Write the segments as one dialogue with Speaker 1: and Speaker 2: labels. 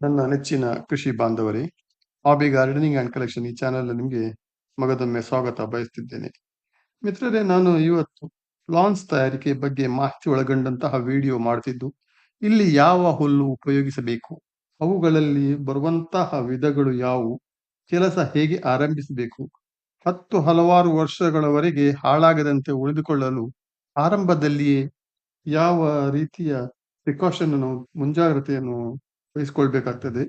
Speaker 1: ನನ್ನ ನೆಚ್ಚಿನ ಕೃಷಿ ಬಾಂಧವರೇ ಹಾಬಿ ಗಾರ್ಡನಿಂಗ್ ಅಂಡ್ ಕಲೆಕ್ಷನ್ ಈ ಚಾನೆಲ್ ನಿಮಗೆ ಮಗದೊಮ್ಮೆ ಸ್ವಾಗತ ಬಯಸ್ತಿದ್ದೇನೆ. ಮಿತ್ರರೇ, ನಾನು ಇವತ್ತು ಲಾನ್ಸ್ ತಯಾರಿಕೆ ಬಗ್ಗೆ ಮಾಹಿತಿ ಒಳಗೊಂಡಂತಹ ವಿಡಿಯೋ ಮಾಡ್ತಿದ್ದು. ಇಲ್ಲಿ ಯಾವ ಹುಲ್ಲು ಉಪಯೋಗಿಸಬೇಕು? ಅವುಗಳಲ್ಲಿ ಬರುವಂತಹ ವಿಧಗಳು ಯಾವುವು? ಕೆಲಸ ಹೇಗೆ ಆರಂಭಿಸಬೇಕು? ಹತ್ತು ಹಲವಾರು ವರ್ಷಗಳವರೆಗೆ ಹಾಳಾಗದಂತೆ ಉಳಿದುಕೊಳ್ಳಲು ಆರಂಭದಲ್ಲಿಯೇ ಯಾವ ರೀತಿಯ ಪ್ರಿಕಾಷನ್ ಮುಂಜಾಗ್ರತೆಯನ್ನು ವಹಿಸಿಕೊಳ್ಬೇಕಾಗ್ತದೆ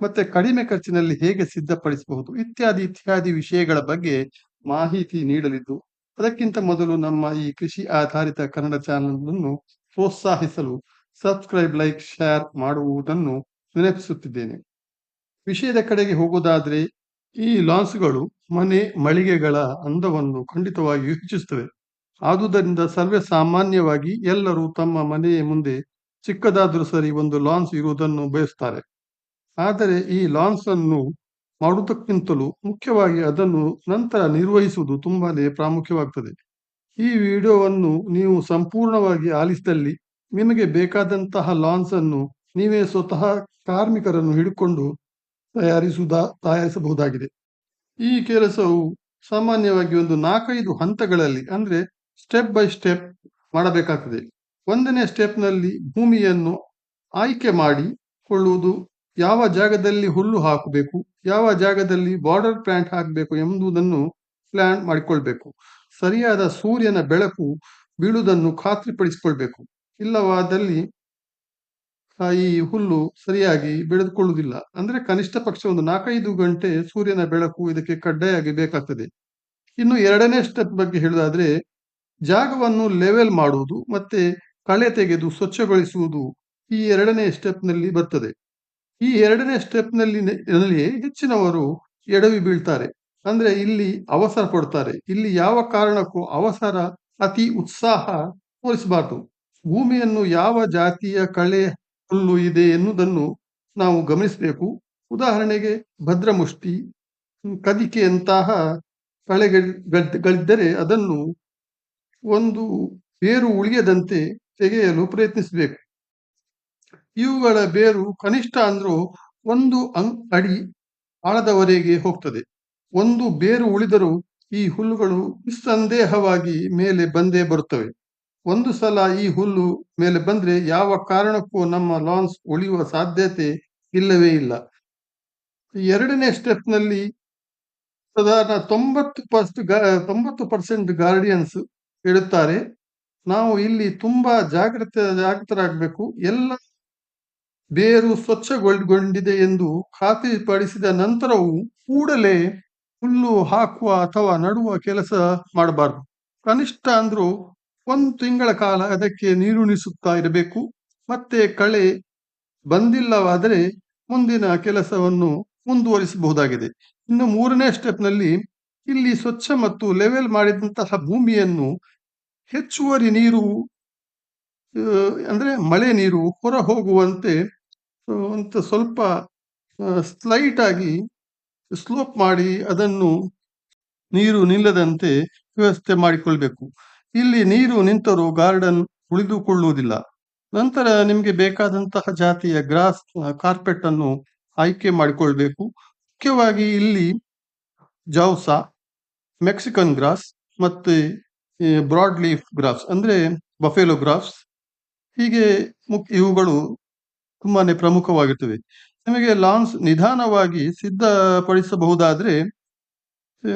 Speaker 1: ಮತ್ತೆ ಕಡಿಮೆ ಖರ್ಚಿನಲ್ಲಿ ಹೇಗೆ ಸಿದ್ಧಪಡಿಸಬಹುದು ಇತ್ಯಾದಿ ಇತ್ಯಾದಿ ವಿಷಯಗಳ ಬಗ್ಗೆ ಮಾಹಿತಿ ನೀಡಲಿದ್ದು, ಅದಕ್ಕಿಂತ ಮೊದಲು ನಮ್ಮ ಈ ಕೃಷಿ ಆಧಾರಿತ ಕನ್ನಡ ಚಾನೆಲ್ ಅನ್ನು ಪ್ರೋತ್ಸಾಹಿಸಲು ಸಬ್ಸ್ಕ್ರೈಬ್, ಲೈಕ್, ಶೇರ್ ಮಾಡುವುದನ್ನು ವಿನಪಿಸುತ್ತಿದ್ದೇನೆ ವಿಷಯದ ಕಡೆಗೆ ಹೋಗೋದಾದ್ರೆ, ಈ ಲಾನ್ಸ್ಗಳು ಮನೆ ಮಳಿಗೆಗಳ ಅಂದವನ್ನು ಖಂಡಿತವಾಗಿ ಹೆಚ್ಚಿಸುತ್ತವೆ. ಆದುದರಿಂದ ಸರ್ವೇ ಸಾಮಾನ್ಯವಾಗಿ ಎಲ್ಲರೂ ತಮ್ಮ ಮನೆಯ ಮುಂದೆ ಚಿಕ್ಕದಾದರೂ ಸರಿ ಒಂದು ಲಾನ್ಸ್ ಇರುವುದನ್ನು ಬಯಸ್ತಾರೆ. ಆದರೆ ಈ ಲಾನ್ಸ್ ಅನ್ನು ಮಾಡುವುದಕ್ಕಿಂತಲೂ ಮುಖ್ಯವಾಗಿ ಅದನ್ನು ನಂತರ ನಿರ್ವಹಿಸುವುದು ತುಂಬಾನೇ ಪ್ರಾಮುಖ್ಯವಾಗ್ತದೆ. ಈ ವಿಡಿಯೋವನ್ನು ನೀವು ಸಂಪೂರ್ಣವಾಗಿ ಆಲಿಸಿದಲ್ಲಿ ನಿಮಗೆ ಬೇಕಾದಂತಹ ಲಾನ್ಸ್ ಅನ್ನು ನೀವೇ ಸ್ವತಃ ಕಾರ್ಮಿಕರನ್ನು ಹಿಡಿಕೊಂಡು ತಯಾರಿಸುವುದ ತಯಾರಿಸಬಹುದಾಗಿದೆ. ಈ ಕೆಲಸವು ಸಾಮಾನ್ಯವಾಗಿ ಒಂದು ನಾಲ್ಕೈದು ಹಂತಗಳಲ್ಲಿ, ಅಂದರೆ ಸ್ಟೆಪ್ ಬೈ ಸ್ಟೆಪ್ ಮಾಡಬೇಕಾಗ್ತದೆ. ಒಂದನೇ ಸ್ಟೆಪ್ನಲ್ಲಿ ಭೂಮಿಯನ್ನು ಆಯ್ಕೆ ಮಾಡಿ ಕೊಳ್ಳುವುದು, ಯಾವ ಜಾಗದಲ್ಲಿ ಹುಲ್ಲು ಹಾಕಬೇಕು, ಯಾವ ಜಾಗದಲ್ಲಿ ಬಾರ್ಡರ್ ಪ್ಲಾಂಟ್ ಹಾಕಬೇಕು ಎಂಬುದನ್ನು ಪ್ಲಾನ್ ಮಾಡಿಕೊಳ್ಬೇಕು. ಸರಿಯಾದ ಸೂರ್ಯನ ಬೆಳಕು ಬೀಳುವುದನ್ನು ಖಾತ್ರಿಪಡಿಸಿಕೊಳ್ಬೇಕು. ಇಲ್ಲವಾದಲ್ಲಿ ಈ ಹುಲ್ಲು ಸರಿಯಾಗಿ ಬೆಳೆದುಕೊಳ್ಳುವುದಿಲ್ಲ. ಅಂದ್ರೆ ಕನಿಷ್ಠ ಪಕ್ಷ ಒಂದು ನಾಲ್ಕೈದು ಗಂಟೆ ಸೂರ್ಯನ ಬೆಳಕು ಇದಕ್ಕೆ ಕಡ್ಡಾಯಾಗಿ ಬೇಕಾಗ್ತದೆ. ಇನ್ನು ಎರಡನೇ ಸ್ಟೆಪ್ ಬಗ್ಗೆ ಹೇಳುವುದಾದ್ರೆ ಜಾಗವನ್ನು ಲೆವೆಲ್ ಮಾಡುವುದು ಮತ್ತೆ ಕಳೆ ತೆಗೆದು ಸ್ವಚ್ಛಗೊಳಿಸುವುದು ಈ ಎರಡನೇ ಸ್ಟೆಪ್ನಲ್ಲಿ ಬರ್ತದೆ. ಈ ಎರಡನೇ ಸ್ಟೆಪ್ನಲ್ಲಿ ಹೆಚ್ಚಿನವರು ಎಡವಿ ಬೀಳ್ತಾರೆ. ಅಂದ್ರೆ ಇಲ್ಲಿ ಅವಸರ ಕೊಡ್ತಾರೆ ಇಲ್ಲಿ ಯಾವ ಕಾರಣಕ್ಕೂ ಅವಸರ, ಅತಿ ಉತ್ಸಾಹ ತೋರಿಸಬಾರದು. ಭೂಮಿಯನ್ನು ಯಾವ ಜಾತಿಯ ಕಳೆ ಹುಲ್ಲು ಇದೆ ಎನ್ನುವುದನ್ನು ನಾವು ಗಮನಿಸಬೇಕು. ಉದಾಹರಣೆಗೆ ಭದ್ರಮುಷ್ಟಿ, ಕದಿಕೆಯಂತಹ ಕಳೆಗಳಿದ್ದರೆ ಅದನ್ನು ಒಂದು ಬೇರು ಉಳಿಯದಂತೆ ತೆಗೆಯಲು ಪ್ರಯತ್ನಿಸಬೇಕು. ಇವುಗಳ ಬೇರು ಕನಿಷ್ಠ ಅಂದ್ರೂ ಒಂದು ಅಡಿ ಆಳದವರೆಗೆ ಹೋಗ್ತದೆ. ಒಂದು ಬೇರು ಉಳಿದರೂ ಈ ಹುಲ್ಲುಗಳು ನಿಸ್ಸಂದೇಹವಾಗಿ ಮೇಲೆ ಬಂದೇ ಬರುತ್ತವೆ. ಒಂದು ಸಲ ಈ ಹುಲ್ಲು ಮೇಲೆ ಬಂದ್ರೆ ಯಾವ ಕಾರಣಕ್ಕೂ ನಮ್ಮ ಲಾನ್ಸ್ ಉಳಿಯುವ ಸಾಧ್ಯತೆ ಇಲ್ಲವೇ ಇಲ್ಲ. ಎರಡನೇ ಸ್ಟೆಪ್ನಲ್ಲಿ ಸಾಧಾರಣ ತೊಂಬತ್ತು ಪರ್ಸೆಂಟ್ ತೊಂಬತ್ತು ಪರ್ಸೆಂಟ್ ಗಾರ್ಡಿಯನ್ಸ್ ಹೇಳುತ್ತಾರೆ. ನಾವು ಇಲ್ಲಿ ತುಂಬಾ ಜಾಗ್ರತೆ, ಜಾಗೃತರಾಗಬೇಕು. ಎಲ್ಲ ಬೇರು ಸ್ವಚ್ಛಗೊಳ್ಗೊಂಡಿದೆ ಎಂದು ಖಾತ್ರಿಪಡಿಸಿದ ನಂತರವೂ ಕೂಡಲೇ ಹುಲ್ಲು ಹಾಕುವ ಅಥವಾ ನಡುವ ಕೆಲಸ ಮಾಡಬಾರದು. ಕನಿಷ್ಠ ಅಂದ್ರೂ ಒಂದು ತಿಂಗಳ ಕಾಲ ಅದಕ್ಕೆ ನೀರುಣಿಸುತ್ತಾ ಇರಬೇಕು. ಮತ್ತೆ ಕಳೆ ಬಂದಿಲ್ಲವಾದರೆ ಮುಂದಿನ ಕೆಲಸವನ್ನು ಮುಂದುವರಿಸಬಹುದಾಗಿದೆ. ಇನ್ನು ಮೂರನೇ ಸ್ಟೆಪ್ನಲ್ಲಿ ಇಲ್ಲಿ ಸ್ವಚ್ಛ ಮತ್ತು ಲೆವೆಲ್ ಮಾಡಿದಂತಹ ಭೂಮಿಯನ್ನು ಹೆಚ್ಚುವರಿ ನೀರು ಅಂದರೆ ಮಳೆ ನೀರು ಹೊರ ಹೋಗುವಂತೆ ಅಂತ ಸ್ವಲ್ಪ ಸ್ಲೈಟ್ ಆಗಿ ಸ್ಲೋಪ್ ಮಾಡಿ ಅದನ್ನು ನೀರು ನಿಲ್ಲದಂತೆ ವ್ಯವಸ್ಥೆ ಮಾಡಿಕೊಳ್ಬೇಕು. ಇಲ್ಲಿ ನೀರು ನಿಂತರೂ ಗಾರ್ಡನ್ ಉಳಿದುಕೊಳ್ಳುವುದಿಲ್ಲ. ನಂತರ ನಿಮಗೆ ಬೇಕಾದಂತಹ ಜಾತಿಯ ಗ್ರಾಸ್ ಕಾರ್ಪೆಟ್ ಅನ್ನು ಆಯ್ಕೆ ಮಾಡಿಕೊಳ್ಬೇಕು. ಮುಖ್ಯವಾಗಿ ಇಲ್ಲಿ ಜೌಸ ಮೆಕ್ಸಿಕನ್ ಗ್ರಾಸ್ ಮತ್ತೆ ಬ್ರಾಡ್ ಲೀಫ್ ಗ್ರಾಫ್ಸ್ ಅಂದ್ರೆ ಬಫೆಲೋ ಗ್ರಾಫ್ಸ್ ಹೀಗೆ ಮುಖ್ಯ ಇವುಗಳು ತುಂಬಾನೇ ಪ್ರಮುಖವಾಗಿರ್ತವೆ. ನಿಮಗೆ ಲಾನ್ಸ್ ನಿಧಾನವಾಗಿ ಸಿದ್ಧಪಡಿಸಬಹುದಾದರೆ,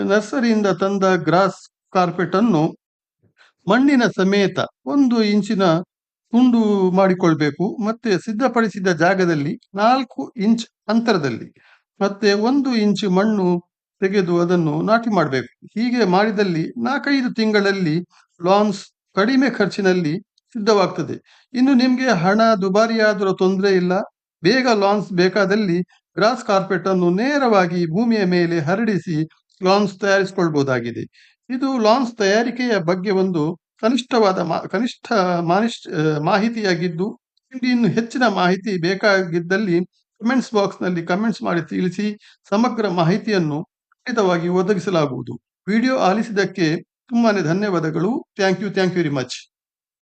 Speaker 1: ನರ್ಸರಿಯಿಂದ ತಂದ ಗ್ರಾಸ್ ಕಾರ್ಪೆಟ್ ಅನ್ನು ಮಣ್ಣಿನ ಸಮೇತ ಒಂದು ಇಂಚಿನ ತುಂಡು ಮಾಡಿಕೊಳ್ಬೇಕು. ಮತ್ತೆ ಸಿದ್ಧಪಡಿಸಿದ ಜಾಗದಲ್ಲಿ ನಾಲ್ಕು ಇಂಚ್ ಅಂತರದಲ್ಲಿ, ಮತ್ತೆ ಒಂದು ಇಂಚು ಮಣ್ಣು ತೆಗೆದು ಅದನ್ನು ನಾಟಿ ಮಾಡಬೇಕು. ಹೀಗೆ ಮಾಡಿದಲ್ಲಿ ನಾಲ್ಕೈದು ತಿಂಗಳಲ್ಲಿ ಲಾನ್ಸ್ ಕಡಿಮೆ ಖರ್ಚಿನಲ್ಲಿ ಸಿದ್ಧವಾಗ್ತದೆ. ಇನ್ನು ನಿಮಗೆ ಹಣ ದುಬಾರಿಯಾದರೂ ತೊಂದರೆ ಇಲ್ಲ. ಬೇಗ ಲಾನ್ಸ್ ಬೇಕಾದಲ್ಲಿ ಗ್ರಾಸ್ ಕಾರ್ಪೆಟ್ ಅನ್ನು ನೇರವಾಗಿ ಭೂಮಿಯ ಮೇಲೆ ಹರಡಿಸಿ ಲಾನ್ಸ್ ತಯಾರಿಸಿಕೊಳ್ಬಹುದಾಗಿದೆ ಇದು ಲಾನ್ಸ್ ತಯಾರಿಕೆಯ ಬಗ್ಗೆ ಒಂದು ಕನಿಷ್ಠವಾದ ಕನಿಷ್ಠ ಮಾನಿಷ್ ಮಾಹಿತಿಯಾಗಿದ್ದು ಇನ್ನು ಹೆಚ್ಚಿನ ಮಾಹಿತಿ ಬೇಕಾಗಿದ್ದಲ್ಲಿ ಕಮೆಂಟ್ಸ್ ಬಾಕ್ಸ್ನಲ್ಲಿ ಕಮೆಂಟ್ಸ್ ಮಾಡಿ ತಿಳಿಸಿ ಸಮಗ್ರ ಮಾಹಿತಿಯನ್ನು ಖಂಡಿತವಾಗಿ ಒದಗಿಸಲಾಗುವುದು. ವಿಡಿಯೋ ಆಲಿಸಿದ್ದಕ್ಕೆ ತುಂಬಾನೇ ಧನ್ಯವಾದಗಳು. Thank you thank you very much